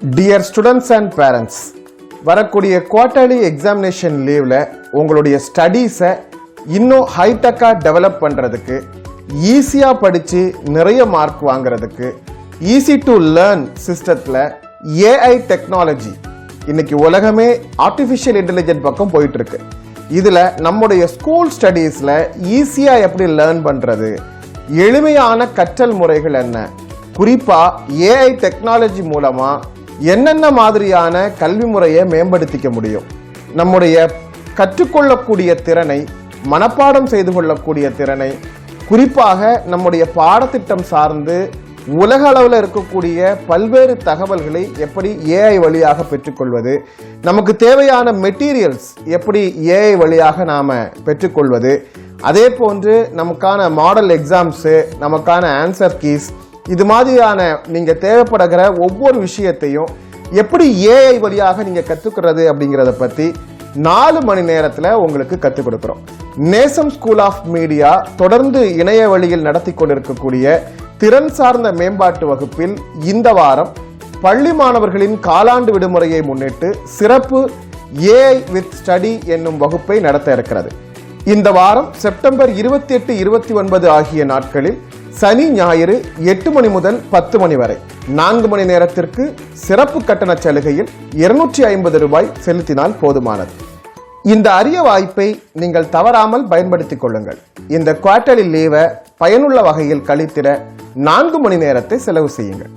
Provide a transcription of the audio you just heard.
Dear students and parents வரக்கூடிய quarterly examination லீவில் உங்களுடைய ஸ்டடீஸை இன்னும் ஹைடெக்காக டெவலப் பண்ணுறதுக்கு ஈஸியாக படித்து நிறைய மார்க் வாங்குறதுக்கு ஈஸி டு லேர்ன் சிஸ்டத்தில் ஏஐ டெக்னாலஜி இன்னைக்கு உலகமே ஆர்டிஃபிஷியல் இன்டெலிஜென்ட் பக்கம் போயிட்டுருக்கு. இதில் நம்முடைய ஸ்கூல் ஸ்டடீஸில் ஈஸியாக எப்படி லேர்ன் பண்ணுறது எளிமையான கற்றல் முறைகள் என்ன குறிப்பாக ஏஐ டெக்னாலஜி மூலமாக என்னென்ன மாதிரியான கல்வி முறையை மேம்படுத்திக்க முடியும்? நம்முடைய கற்றுக்கொள்ளக்கூடிய திறனை மனப்பாடம் செய்து கொள்ளக்கூடிய திறனை குறிப்பாக நம்முடைய பாடத்திட்டம் சார்ந்து உலக அளவில் இருக்கக்கூடிய பல்வேறு தகவல்களை எப்படி ஏஐ வழியாக பெற்றுக்கொள்வது நமக்கு தேவையான மெட்டீரியல்ஸ் எப்படி ஏஐ வழியாக நாம் பெற்றுக்கொள்வது அதே போன்று நமக்கான மாடல் எக்ஸாம்ஸு நமக்கான ஆன்சர் கீஸ் இது மாதிரியான நீங்கள் தேவைப்படுகிற ஒவ்வொரு விஷயத்தையும் எப்படி ஏஐ வழியாக நீங்கள் கற்றுக்கிறது அப்படிங்கிறத பற்றி நாலு மணி நேரத்தில் உங்களுக்கு கற்றுக் கொடுக்குறோம். நேசம் ஸ்கூல் ஆஃப் மீடியா தொடர்ந்து இணைய வழியில் நடத்தி கொண்டிருக்கக்கூடிய திறன் சார்ந்த மேம்பாட்டு வகுப்பில் இந்த வாரம் பள்ளி மாணவர்களின் காலாண்டு விடுமுறையை முன்னிட்டு சிறப்பு ஏஐ வித் ஸ்டடி என்னும் வகுப்பை நடத்த இருக்கிறது. இந்த வாரம் செப்டம்பர் இருபத்தி எட்டு இருபத்தி ஒன்பது ஆகிய நாட்களில் சனி ஞாயிறு எட்டு மணி முதல் பத்து மணி வரை. நான்கு மணி நேரத்திற்கு சிறப்பு கட்டண சலுகையில் இருநூற்றி ஐம்பது ரூபாய் செலுத்தினால் போதுமானது. இந்த அரிய வாய்ப்பை நீங்கள் தவறாமல் பயன்படுத்திக் கொள்ளுங்கள். இந்த குவார்டலில் லீவை பயனுள்ள வகையில் கழித்திட நான்கு மணி நேரத்தை செலவு செய்யுங்கள்.